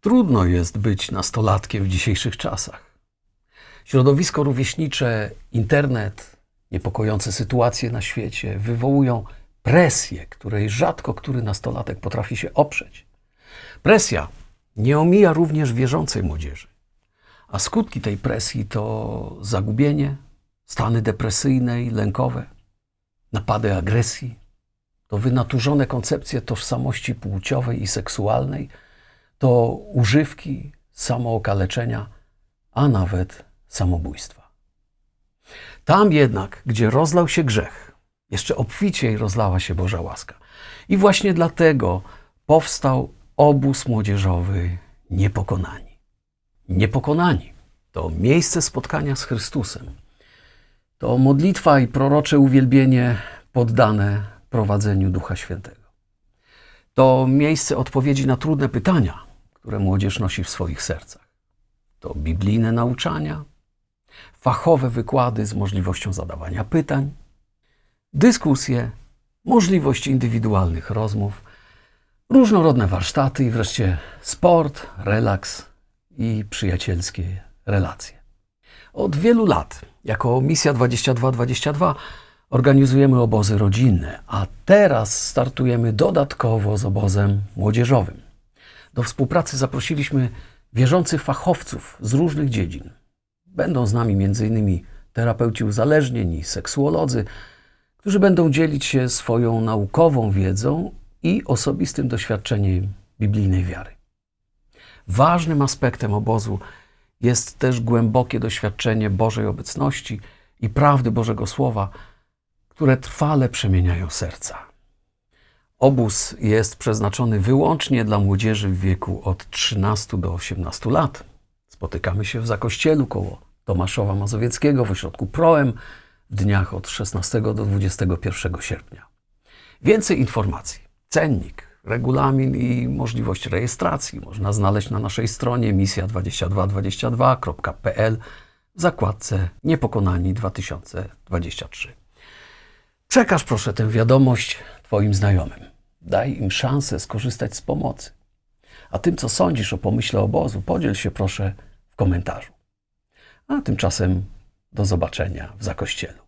Trudno jest być nastolatkiem w dzisiejszych czasach. Środowisko rówieśnicze, internet, niepokojące sytuacje na świecie wywołują presję, której rzadko który nastolatek potrafi się oprzeć. Presja nie omija również wierzącej młodzieży. A skutki tej presji to zagubienie, stany depresyjne i lękowe, napady agresji, to wynaturzone koncepcje tożsamości płciowej i seksualnej, to używki, samookaleczenia, a nawet samobójstwa. Tam jednak, gdzie rozlał się grzech, jeszcze obficiej rozlała się Boża łaska. I właśnie dlatego powstał obóz młodzieżowy Niepokonani. Niepokonani to miejsce spotkania z Chrystusem. To modlitwa i prorocze uwielbienie poddane prowadzeniu Ducha Świętego. To miejsce odpowiedzi na trudne pytania, które młodzież nosi w swoich sercach. To biblijne nauczania, fachowe wykłady z możliwością zadawania pytań, dyskusje, możliwość indywidualnych rozmów, różnorodne warsztaty i wreszcie sport, relaks i przyjacielskie relacje. Od wielu lat, jako Misja 2222, organizujemy obozy rodzinne, a teraz startujemy dodatkowo z obozem młodzieżowym. Do współpracy zaprosiliśmy wierzących fachowców z różnych dziedzin. Będą z nami m.in. terapeuci uzależnień i seksuolodzy, którzy będą dzielić się swoją naukową wiedzą i osobistym doświadczeniem biblijnej wiary. Ważnym aspektem obozu jest też głębokie doświadczenie Bożej obecności i prawdy Bożego Słowa, które trwale przemieniają serca. Obóz jest przeznaczony wyłącznie dla młodzieży w wieku od 13 do 18 lat. Spotykamy się w Zakościelu koło Tomaszowa Mazowieckiego w ośrodku Proem w dniach od 16 do 21 sierpnia. Więcej informacji, cennik, regulamin i możliwość rejestracji można znaleźć na naszej stronie misja2222.pl w zakładce Niepokonani 2023. Przekaż proszę tę wiadomość Twoim znajomym. Daj im szansę skorzystać z pomocy. A tym, co sądzisz o pomyśle obozu, podziel się proszę w komentarzu. A tymczasem do zobaczenia w zakościelu.